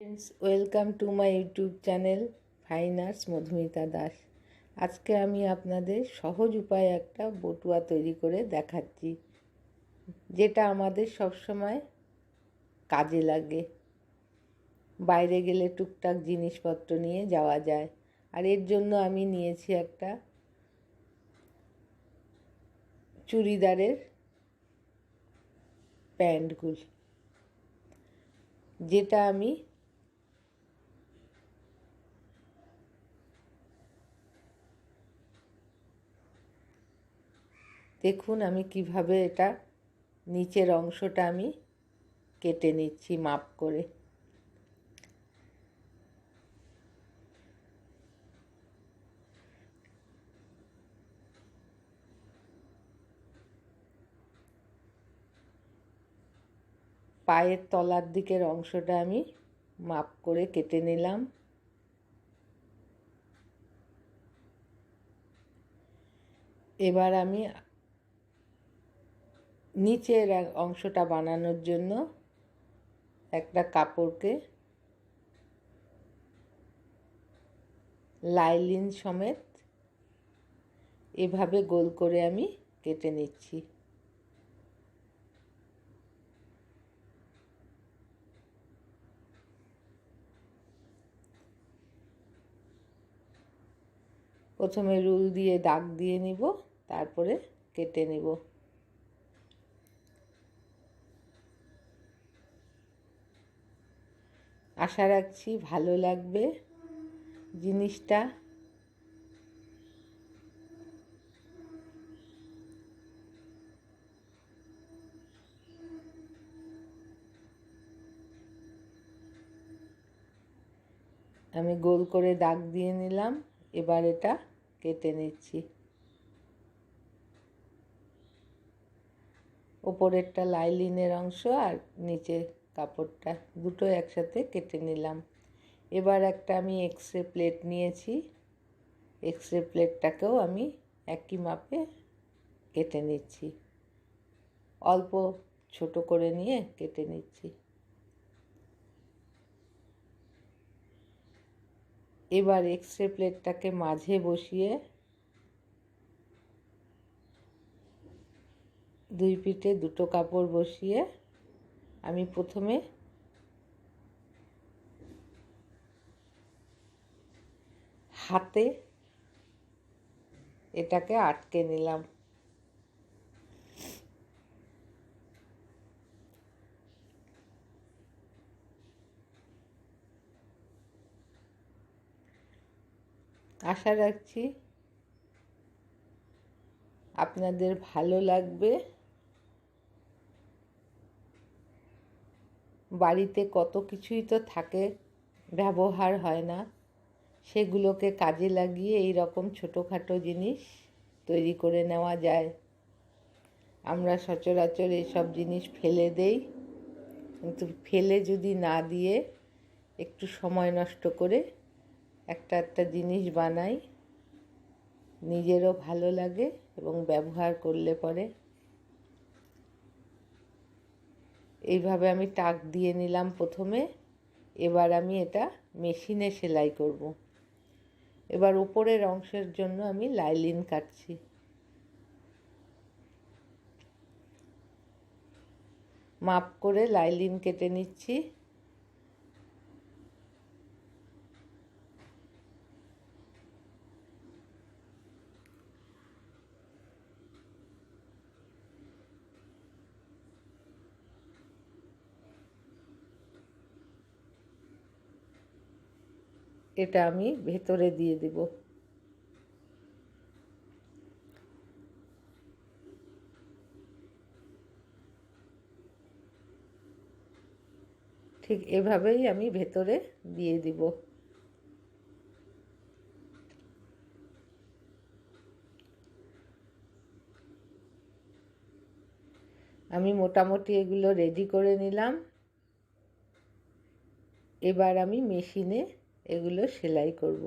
Friends welcome to my YouTube channel ফাইনার্স Madhumita Das আজকে আমি আপনাদের সহজ উপায়ে একটা বটুয়া তৈরি করে দেখাচ্ছি, যেটা আমাদের সবসময় কাজে লাগে। বাইরে গেলে টুকটাক জিনিসপত্র নিয়ে যাওয়া যায়। আর এর জন্য আমি নিয়েছি একটা চুড়িদারের প্যান্টগুল, যেটা আমি দেখুন আমি কীভাবে এটা নিচের অংশটা আমি কেটে নিচ্ছি মাপ করে। পায়ের তলার দিকের অংশটা আমি মাপ করে কেটে নিলাম। এবার আমি নিচের অংশটা বানানোর জন্য একটা কাপড়কে লাইলিন সমেত এভাবে গোল করে আমি কেটে নিচ্ছি। প্রথমে রুল দিয়ে দাগ দিয়ে নিব, তারপরে কেটে নেব। আশা রাখছি ভালো লাগবে জিনিসটা। আমি গোল করে দাগ দিয়ে নিলাম, এবার এটা কেটে নিচ্ছি। ওপরেরটা লাইলিনের অংশ আর নিচে কাপড়টা দুটো একসাথে কেটে নিলাম। এবার একটা আমি এক্স রে প্লেট নিয়েছি। এক্স রে প্লেটটাকেও আমি একই মাপে কেটে নিচ্ছি। অল্প ছোট করে নিয়ে কেটে নিচ্ছি। এবার এক্স রে প্লেটটাকে মাঝে বসিয়ে দুই পিঠে দুটো কাপড় বসিয়ে আমি প্রথমে হাতে এটাকে আটকে নিলাম। আশা রাখছি আপনাদের ভালো লাগবে। বাড়িতে কত কিছুই তো থাকে, ব্যবহার হয় না। সেগুলোকে কাজে লাগিয়ে এই রকম ছোটোখাটো জিনিস তৈরি করে নেওয়া যায়। আমরা সচরাচর এসব জিনিস ফেলে দেই, কিন্তু ফেলে যদি না দিয়ে একটু সময় নষ্ট করে একটা একটা জিনিস বানাই, নিজেরও ভালো লাগে এবং ব্যবহার করলে পরে। এইভাবে আমি টাক দিয়ে নিলাম প্রথমে। এবার আমি এটা মেশিনে সেলাই করব। এবার উপরের অংশের জন্য আমি লাইলিন কাটছি। মাপ করে লাইলিন কেটে নিচ্ছি। এটা আমি ভেতরে দিয়ে দেব। ঠিক এভাবেই আমি ভেতরে দিয়ে দিব। আমি মোটামুটি এগুলো রেডি করে নিলাম। এবার আমি মেশিনে এগুলো সেলাই করব।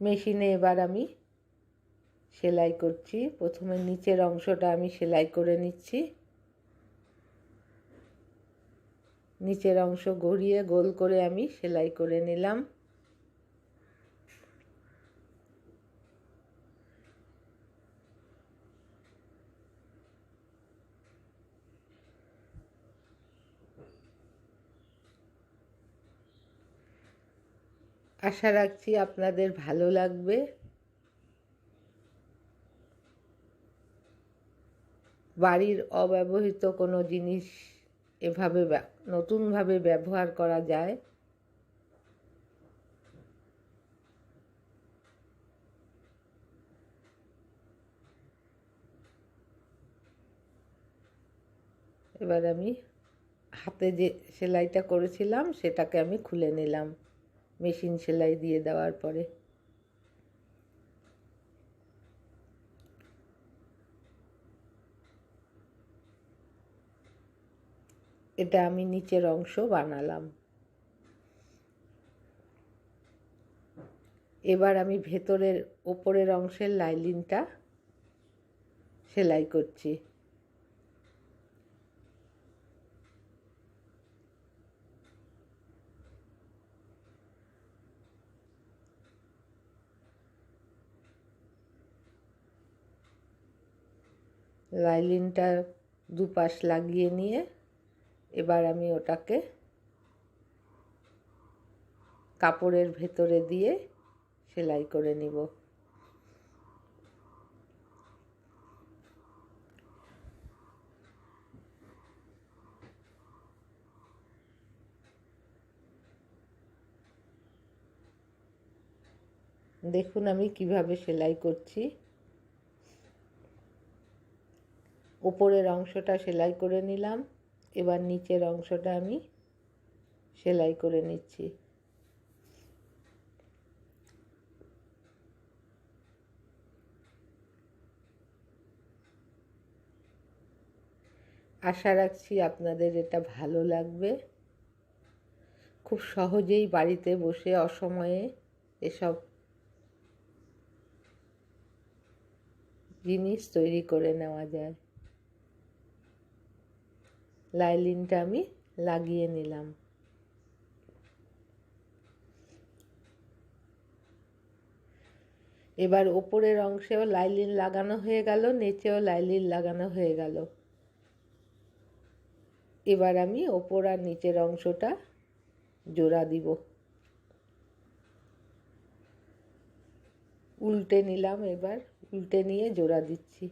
মেশিনে এবার আমি সেলাই করছি। প্রথমে নিচের অংশটা আমি সেলাই করে নিচ্ছি। নিচের অংশ গড়িয়ে গোল করে আমি সেলাই করে নিলাম। আশা রাখছি আপনাদের ভালো লাগবে। বাড়ির অব্যবহৃত কোনো জিনিস এভাবে নতুনভাবে ব্যবহার করা যায়। এবার আমি হাতে যে সেলাইটা করেছিলাম, সেটাকে আমি খুলে নিলাম। মেশিন সেলাই দিয়ে দেওয়ার পরে। এটা আমি নিচের অংশ বানালাম। এবার আমি ভেতরের ওপরের অংশের লাইলিনটা সেলাই করছি। লাইলিনটা দুপাশ লাগিয়ে নিয়ে এবার আমি ওটাকে কাপড়ের ভেতরে দিয়ে সেলাই করে নিব। দেখুন আমি কীভাবে সেলাই করছি। ওপরের অংশটা সেলাই করে নিলাম। এবার নিচের অংশটা আমি সেলাই করে নিচ্ছি। আশা রাখছি আপনাদের এটা ভালো লাগবে। খুব সহজেই বাড়িতে বসে অসময়ে এসব জিনিস তৈরি করে নেওয়া যায়। লাইলিনটা আমি লাগিয়ে নিলাম। এবার ওপরের অংশেও লাইলিন লাগানো হয়ে গেল, নিচেও লাইলিন লাগানো হয়ে গেল। এবার আমি ওপর আর নিচের অংশটা জোড়া দিব। উল্টে নিলাম, এবার উল্টে নিয়ে জোড়া দিচ্ছি।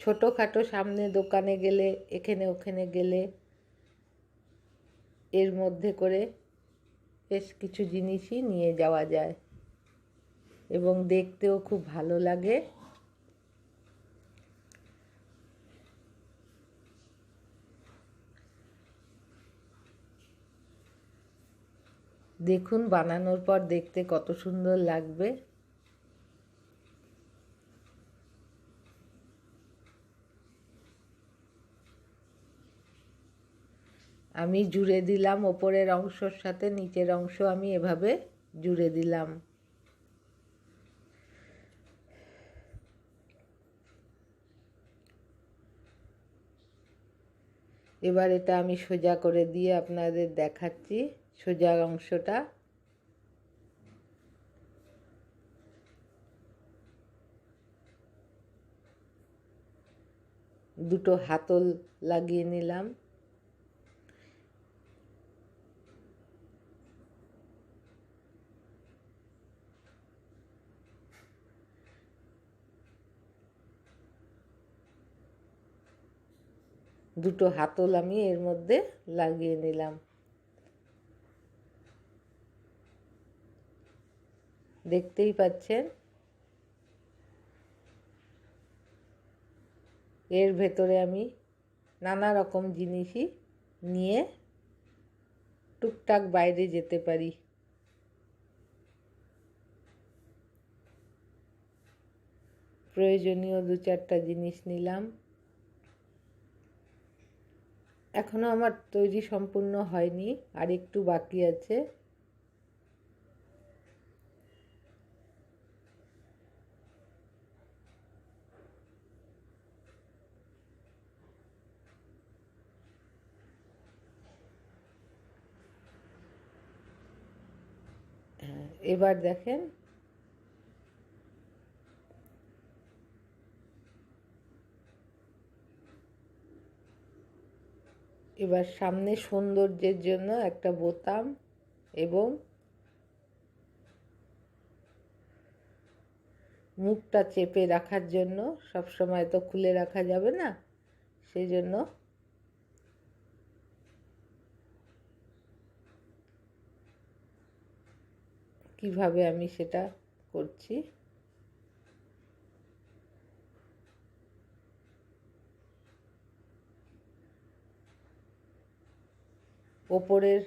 ছোটোখাটো সামনে দোকানে গেলে, এখানে ওখানে গেলে, এর মধ্যে করে বেশ কিছু জিনিসই নিয়ে যাওয়া যায়। এবং দেখতেও খুব ভালো লাগে। দেখুন, বানানোর পর দেখতে কত সুন্দর লাগবে। আমি জুড়ে দিলাম ওপরের অংশর সাথে নিচের অংশ আমি এভাবে জুড়ে দিলাম। এবার এটা আমি সোজা করে দিয়ে আপনাদের দেখাচ্ছি সোজা অংশটা। দুটো হাতল লাগিয়ে নিলাম। দুটো হাতল আমি এর মধ্যে লাগিয়ে নিলাম। দেখতেই পাচ্ছেন? এর ভেতরে আমি নানা রকম জিনিসই নিয়ে টুকটাক বাইরে যেতে পারি। প্রয়োজনীয় দু চারটা জিনিস নিলাম। এখনও আমার তৈরি সম্পূর্ণ হয়নি আর একটু বাকি আছে। হ্যাঁ, এবার দেখেন এবার সামনে সৌন্দর্যের জন্য একটা বোতাম এবং মুখটা চেপে রাখার জন্য, সব সময় তো খুলে রাখা যাবে না, সেই জন্য কীভাবে আমি সেটা করছি? ওপরের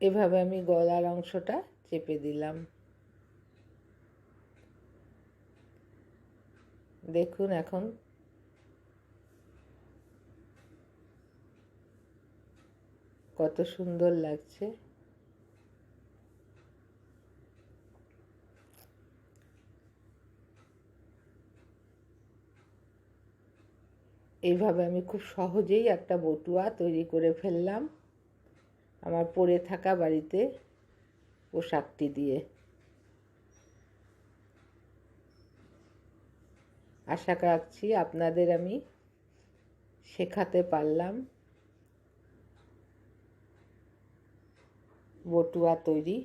এভাবে আমি গলার অংশটা চেপে দিলাম। দেখুন এখন কত সুন্দর লাগছে। এইভাবে আমি খুব সহজেই একটা বটুয়া তৈরি করে ফেললাম আমার পরে থাকা বাড়িতে পোশাকটি দিয়ে। আশা রাখছি আপনাদের আমি শেখাতে পারলাম বটুয়া তৈরি।